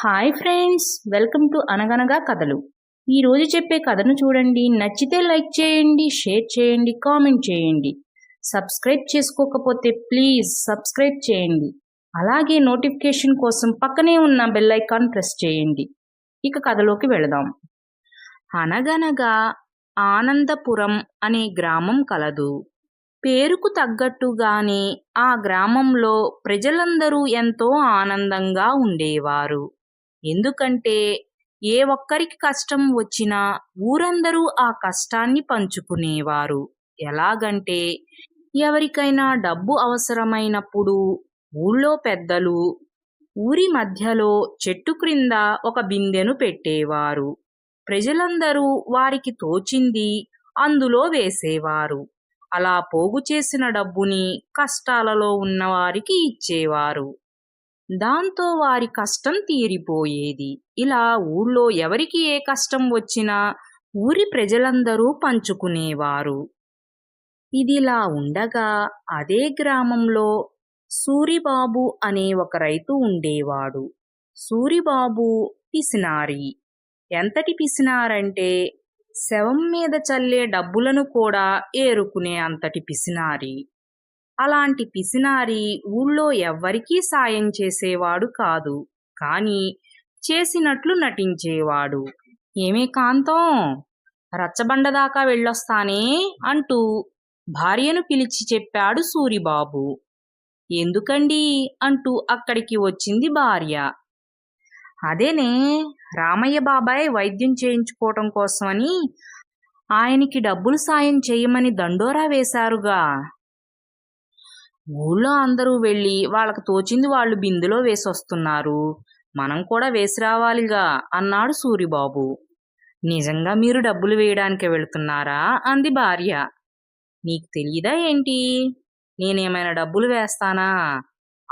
Hi friends welcome to అనగనగా కథలు ఈరోజు చెప్పే కథను చూడండి. నచ్చితే లైక్ చేయండి షేర్ చేయండి కామెంట్ చేయండి. సబ్స్క్రైబ్ చేసుకోకపోతే ప్లీజ్ సబ్స్క్రైబ్ చేయండి. అలాగే నోటిఫికేషన్ కోసం పక్కనే ఉన్న బెల్ ఐకాన్ ప్రెస్ చేయండి. ఇక కథలోకి వెళదాం. అనగనగా ఆనందపురం అనే గ్రామం కలదు. పేరుకు తగ్గట్టుగానే ఆ గ్రామంలో ప్రజలందరూ ఎంతో ఆనందంగా ఉండేవారు. ఎందుకంటే ఏ ఒక్కరికి కష్టం వచ్చినా ఊరందరూ ఆ కష్టాన్ని పంచుకునేవారు. ఎలాగంటే ఎవరికైనా డబ్బు అవసరమైనప్పుడు ఊళ్ళో పెద్దలు ఊరి మధ్యలో చెట్టు క్రింద ఒక బిందెను పెట్టేవారు. ప్రజలందరూ వారికి తోచింది అందులో వేసేవారు. అలా పోగు చేసిన డబ్బుని కష్టాలలో ఉన్నవారికి ఇచ్చేవారు. దాంతో వారి కష్టం తీరిపోయేది. ఇలా ఊళ్ళో ఎవరికి ఏ కష్టం వచ్చినా ఊరి ప్రజలందరూ పంచుకునేవారు. ఇదిలా ఉండగా అదే గ్రామంలో సూరిబాబు అనే ఒక రైతు ఉండేవాడు. సూరిబాబు పిసినారి. ఎంతటి పిసినారంటే శవం మీద చల్లే డబ్బులను కూడా ఏరుకునే అంతటి పిసినారి. అలాంటి పిసినారి ఊళ్ళో ఎవ్వరికీ సాయం చేసేవాడు కాదు. కాని చేసినట్లు నటించేవాడు. ఏమే కాంతం? రచ్చబండ దాకా వెళ్ళొస్తానే అంటూ భార్యను పిలిచి చెప్పాడు సూరిబాబు. ఎందుకండి అంటూ అక్కడికి వచ్చింది భార్య. అదేనే రామయ్య బాబాయ్ వైద్యం చేయించుకోవటం కోసమని ఆయనకి డబ్బులు సాయం చేయమని దండోరా వేశారుగా. ఊళ్ళో అందరూ వెళ్ళి వాళ్ళకు తోచింది వాళ్ళు బిందులో వేసొస్తున్నారు. మనం కూడా వేసి రావాలిగా అన్నాడు సూరిబాబు. నిజంగా మీరు డబ్బులు వేయడానికి వెళుతున్నారా? అంది భార్య. నీకు తెలియదా ఏంటి? నేనేమైనా డబ్బులు వేస్తానా?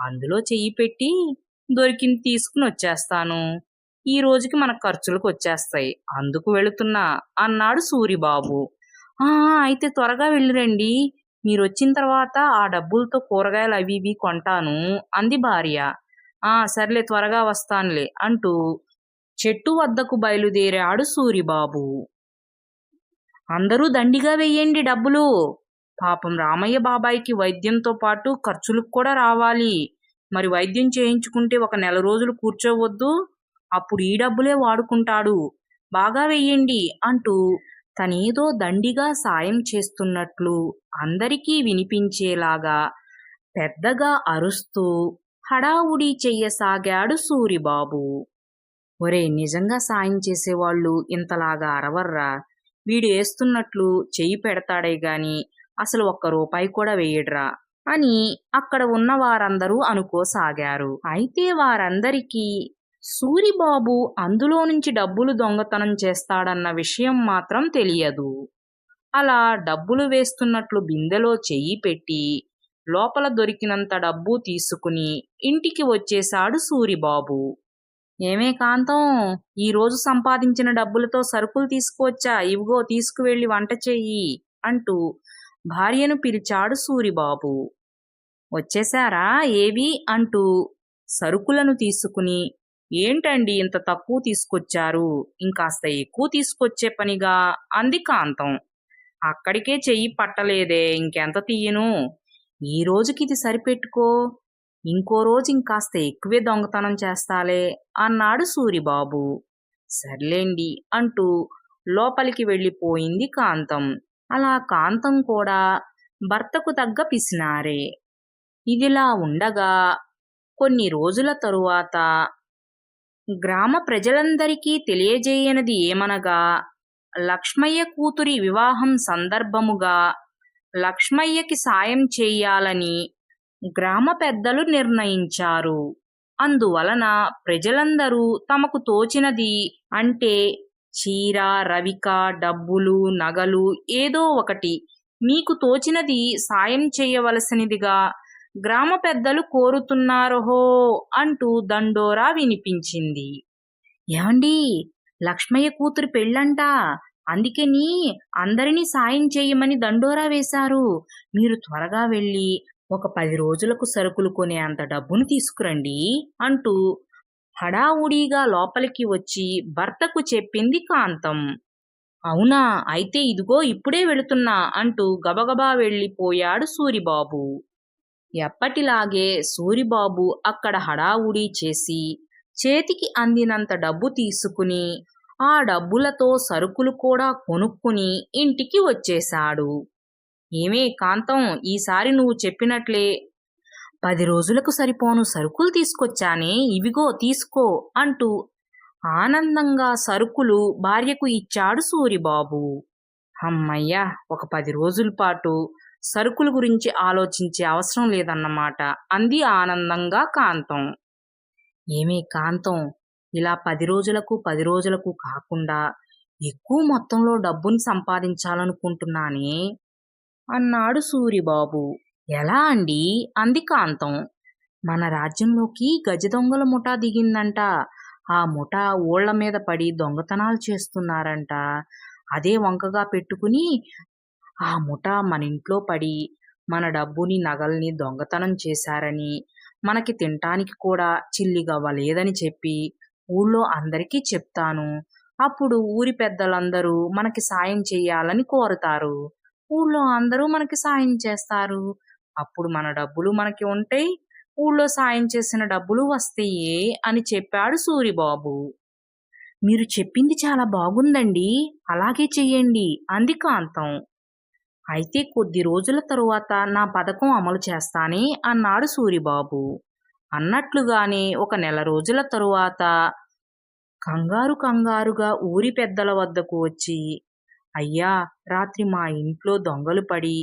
అందులో చెయ్యి పెట్టి దొరికింది తీసుకుని వచ్చేస్తాను. ఈ రోజుకి మన ఖర్చులకు వచ్చేస్తాయి. అందుకు వెళుతున్నా అన్నాడు సూరిబాబు. ఆ అయితే త్వరగా వెళ్ళిరండి మీరు వచ్చిన తర్వాత ఆ డబ్బులతో కూరగాయలు అవి ఇవి కొంటాను. అంది భార్య. ఆ సర్లే త్వరగా వస్తానులే అంటూ చెట్టు వద్దకు బయలుదేరాడు సూరిబాబు. అందరూ దండిగా వెయ్యండి డబ్బులు. పాపం రామయ్య బాబాయికి వైద్యంతో పాటు ఖర్చులకు కూడా రావాలి. మరి వైద్యం చేయించుకుంటే ఒక నెల రోజులు కూర్చోవద్దు. అప్పుడు ఈ డబ్బులే వాడుకుంటాడు. బాగా వెయ్యండి అంటూ తనేదో దండిగా సాయం చేస్తున్నట్లు అందరికీ వినిపించేలాగా పెద్దగా అరుస్తూ హడావుడి చెయ్యసాగాడు సూరిబాబు. ఒరే నిజంగా సాయం చేసేవాళ్ళు ఇంతలాగా అరవర్రా? వీడు వేస్తున్నట్లు చెయ్యి పెడతాడే గాని అసలు ఒక్క రూపాయి కూడా వేయడ్రా? అని అక్కడ ఉన్న వారందరూ అనుకోసాగారు. అయితే వారందరికీ సూరిబాబు అందులో నుంచి డబ్బులు దొంగతనం చేస్తాడన్న విషయం మాత్రం తెలియదు. అలా డబ్బులు వేస్తున్నట్లు బిందెలో చెయ్యి పెట్టి లోపల దొరికినంత డబ్బు తీసుకుని ఇంటికి వచ్చేశాడు సూరిబాబు. ఏమే కాంతం ఈరోజు సంపాదించిన డబ్బులతో సరుకులు తీసుకువచ్చా? ఇవిగో తీసుకువెళ్ళి వంట చెయ్యి అంటూ భార్యను పిలిచాడు సూరిబాబు. వచ్చేశారా ఏవి? అంటూ సరుకులను తీసుకుని ఏంటండి ఇంత తక్కువ తీసుకొచ్చారు? ఇంకాస్త ఎక్కువ తీసుకొచ్చే పనిగా? అంది కాంతం. అక్కడికే చెయ్యి పట్టలేదే ఇంకెంత తీయను? ఈ రోజుకి ఇది సరిపెట్టుకో. ఇంకో రోజు ఇంకాస్త ఎక్కువే దొంగతనం చేస్తాలే అన్నాడు సూరిబాబు. సర్లేండి అంటూ లోపలికి వెళ్ళిపోయింది కాంతం. అలా కాంతం కూడా భర్తకు తగ్గ పిసినారే. ఇదిలా ఉండగా కొన్ని రోజుల తరువాత గ్రామ ప్రజలందరికీ తెలియజేయనది ఏమనగా లక్ష్మయ్య కూతురి వివాహం సందర్భముగా లక్ష్మయ్యకి సాయం చేయాలని గ్రామ పెద్దలు నిర్ణయించారు. అందువలన ప్రజలందరూ తమకు తోచినది అంటే చీర రవిక డబ్బులు నగలు ఏదో ఒకటి. మీకు తోచినది సాయం చేయవలసినదిగా గ్రామ పెద్దలు కోరుతున్నారహో అంటూ దండోరా వినిపించింది. ఏమండి? లక్ష్మయ్య కూతురు పెళ్ళంట. అందుకని అందరినీ సాయం చేయమని దండోరా వేశారు. మీరు త్వరగా వెళ్ళి ఒక పది రోజులకు సరుకులు కొనే అంత డబ్బును తీసుకురండి అంటూ హడావుడిగా లోపలికి వచ్చి భర్తకు చెప్పింది కాంతం. అవునా? అయితే ఇదిగో ఇప్పుడే వెళుతున్నా అంటూ గబగబా వెళ్ళిపోయాడు సూరిబాబు. ఎప్పటిలాగే సూరిబాబు అక్కడ హడావుడి చేసి చేతికి అందినంత డబ్బు తీసుకుని ఆ డబ్బులతో సరుకులు కూడా కొనుక్కుని ఇంటికి వచ్చేశాడు. ఏమే కాంతం ఈసారి నువ్వు చెప్పినట్లే. పది రోజులకు సరిపోను సరుకులు తీసుకొచ్చానే ఇవిగో తీసుకో అంటూ ఆనందంగా సరుకులు భార్యకు ఇచ్చాడు సూరిబాబు. అమ్మయ్యా ఒక పది రోజుల పాటు సరుకుల గురించి ఆలోచించే అవసరం లేదన్నమాట. అంది ఆనందంగా కాంతం. ఏమే కాంతం? ఇలా పది రోజులకు పది రోజులకు కాకుండా ఎక్కువ మొత్తంలో డబ్బుని సంపాదించాలనుకుంటున్నానే? అన్నాడు సూరిబాబు. ఎలా అండి? అంది కాంతం. మన రాజ్యంలోకి గజ దొంగల ముఠా దిగిందంట. ఆ ముఠా ఊళ్ళ మీద పడి దొంగతనాలు చేస్తున్నారంట. అదే వంకగా పెట్టుకుని ఆ ముఠా మన ఇంట్లో పడి మన డబ్బుని నగల్ని దొంగతనం చేశారని మనకి తినటానికి కూడా చిల్లిగవ్వ లేదని చెప్పి ఊళ్ళో అందరికీ చెప్తాను. అప్పుడు ఊరి పెద్దలందరూ మనకి సాయం చెయ్యాలని కోరుతారు. ఊళ్ళో అందరూ మనకి సాయం చేస్తారు. అప్పుడు మన డబ్బులు మనకి ఉంటాయి. ఊళ్ళో సాయం చేసిన డబ్బులు వస్తాయే అని చెప్పాడు సూరిబాబు. మీరు చెప్పింది చాలా బాగుందండి. అలాగే చెయ్యండి. అంది కాంతం. అయితే కొద్ది రోజుల తరువాత నా పథకం అమలు చేస్తానే అన్నాడు సూరిబాబు. అన్నట్లుగానే ఒక నెల రోజుల తరువాత కంగారు కంగారుగా ఊరి పెద్దల వద్దకు వచ్చి అయ్యా రాత్రి మా ఇంట్లో దొంగలు పడి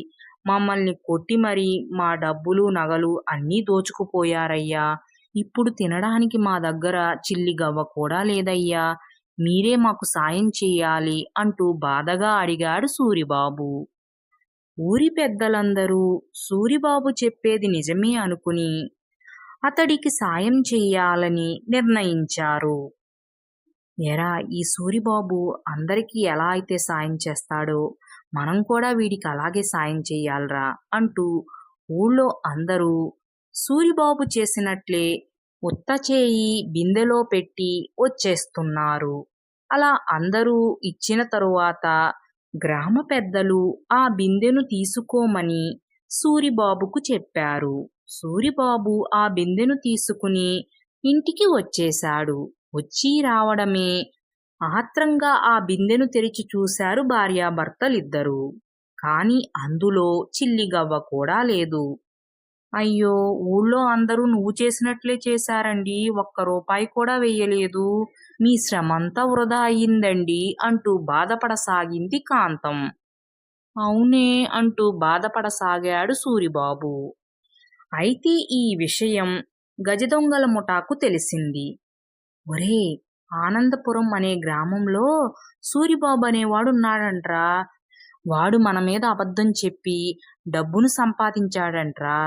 మమ్మల్ని కొట్టి మరీ మా డబ్బులు నగలు అన్నీ దోచుకుపోయారయ్యా. ఇప్పుడు తినడానికి మా దగ్గర చిల్లి గవ్వ కూడా లేదయ్యా. మీరే మాకు సాయం చెయ్యాలి అంటూ బాధగా అడిగాడు సూరిబాబు. ఊరి పెద్దలందరూ సూరిబాబు చెప్పేది నిజమే అనుకుని అతడికి సాయం చెయ్యాలని నిర్ణయించారు. ఎరా ఈ సూరిబాబు అందరికీ ఎలా అయితే సాయం చేస్తాడో మనం కూడా వీడికి అలాగే సాయం చెయ్యాలరా అంటూ ఊళ్ళో అందరూ సూరిబాబు చేసినట్లే ఉత్త చేయి బిందెలో పెట్టి వచ్చేస్తున్నారు. అలా అందరూ ఇచ్చిన తరువాత గ్రామ పెద్దలు ఆ బిందెను తీసుకోమని సూరిబాబుకు చెప్పారు. సూరిబాబు ఆ బిందెను తీసుకుని ఇంటికి వచ్చేశాడు. వచ్చి రావడమే ఆత్రంగా ఆ బిందెను తెరిచి చూశారు భార్యాభర్తలిద్దరూ. కాని అందులో చిల్లిగవ్వ కూడా లేదు. అయ్యో ఊళ్ళో అందరూ నువ్వు చేసినట్లే చేశారండి. ఒక్క రూపాయి కూడా వెయ్యలేదు. మీ శ్రమంతా వృధా అయ్యిందండి అంటూ బాధపడసాగింది కాంతం. అవునే అంటూ బాధపడసాగాడు సూరిబాబు. అయితే ఈ విషయం గజదొంగల ముఠాకు తెలిసింది. ఒరే ఆనందపురం అనే గ్రామంలో సూరిబాబు అనేవాడు ఉన్నాడంట్రా వాడు మన మీద అబద్ధం చెప్పి డబ్బును సంపాదించాడంట్రా.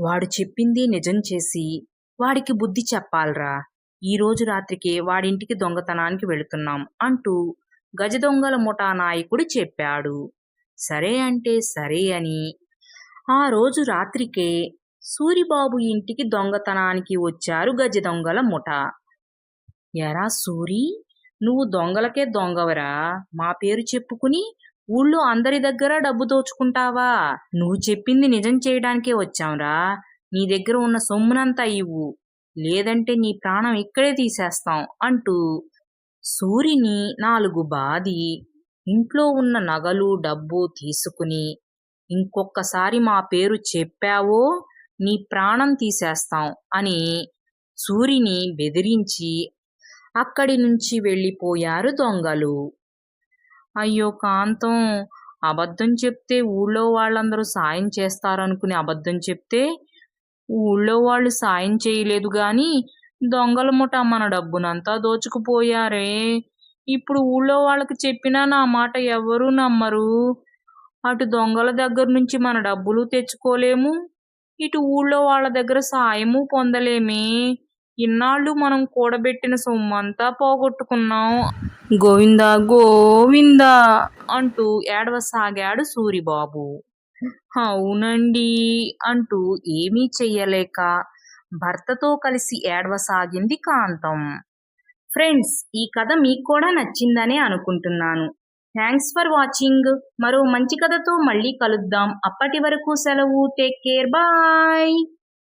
వాడు చెప్పింది నిజం చేసి వాడికి బుద్ధి చెప్పాలరా. ఈ రోజు వాడింటికి దొంగతనానికి వెళుతున్నాం అంటూ గజ దొంగల ముఠా నాయకుడు చెప్పాడు. సరే అంటే సరే అని. ఆ రోజు రాత్రికే సూరిబాబు ఇంటికి దొంగతనానికి వచ్చారు గజ దొంగల ముఠా. ఎరా సూరి నువ్వు దొంగలకే దొంగవరా? మా పేరు చెప్పుకుని ఊళ్ళో అందరి దగ్గర డబ్బు దోచుకుంటావా? నువ్వు చెప్పింది నిజం చేయడానికే వచ్చాంరా. నీ దగ్గర ఉన్న సొమ్మునంతా ఇవ్వు. లేదంటే నీ ప్రాణం ఇక్కడే తీసేస్తాం అంటూ సూరిని నాలుగు బాది ఇంట్లో ఉన్న నగలు డబ్బు తీసుకుని ఇంకొక్కసారి మా పేరు చెప్పావో నీ ప్రాణం తీసేస్తాం అని సూరిని బెదిరించి అక్కడి నుంచి వెళ్ళిపోయారు దొంగలు. అయ్యో కాంతం అబద్ధం చెప్తే ఊళ్ళో వాళ్ళందరూ సాయం చేస్తారనుకుని అబద్ధం చెప్తే ఊళ్ళో వాళ్ళు సాయం చేయలేదు గాని దొంగల ముఠ మన డబ్బునంతా దోచుకుపోయారే. ఇప్పుడు ఊళ్ళో వాళ్ళకి చెప్పినా నా మాట ఎవ్వరూ నమ్మరు. అటు దొంగల దగ్గర నుంచి మన డబ్బులు తెచ్చుకోలేము ఇటు ఊళ్ళో వాళ్ళ దగ్గర సాయము పొందలేమే. ఇన్నాళ్ళు మనం కూడబెట్టిన సొమ్మంతా పోగొట్టుకున్నాం. గోవిందా గోవిందా అంటూ ఏడవసాగాడు సూరిబాబు. అవునండి అంటూ ఏమీ చెయ్యలేక భర్తతో కలిసి ఏడవసాగింది కాంతం. ఫ్రెండ్స్ ఈ కథ మీకు కూడా నచ్చిందనే అనుకుంటున్నాను. Thanks for watching. మరో మంచి కథతో మళ్ళీ కలుద్దాం. అప్పటి వరకు సెలవు. Take care. బాయ్.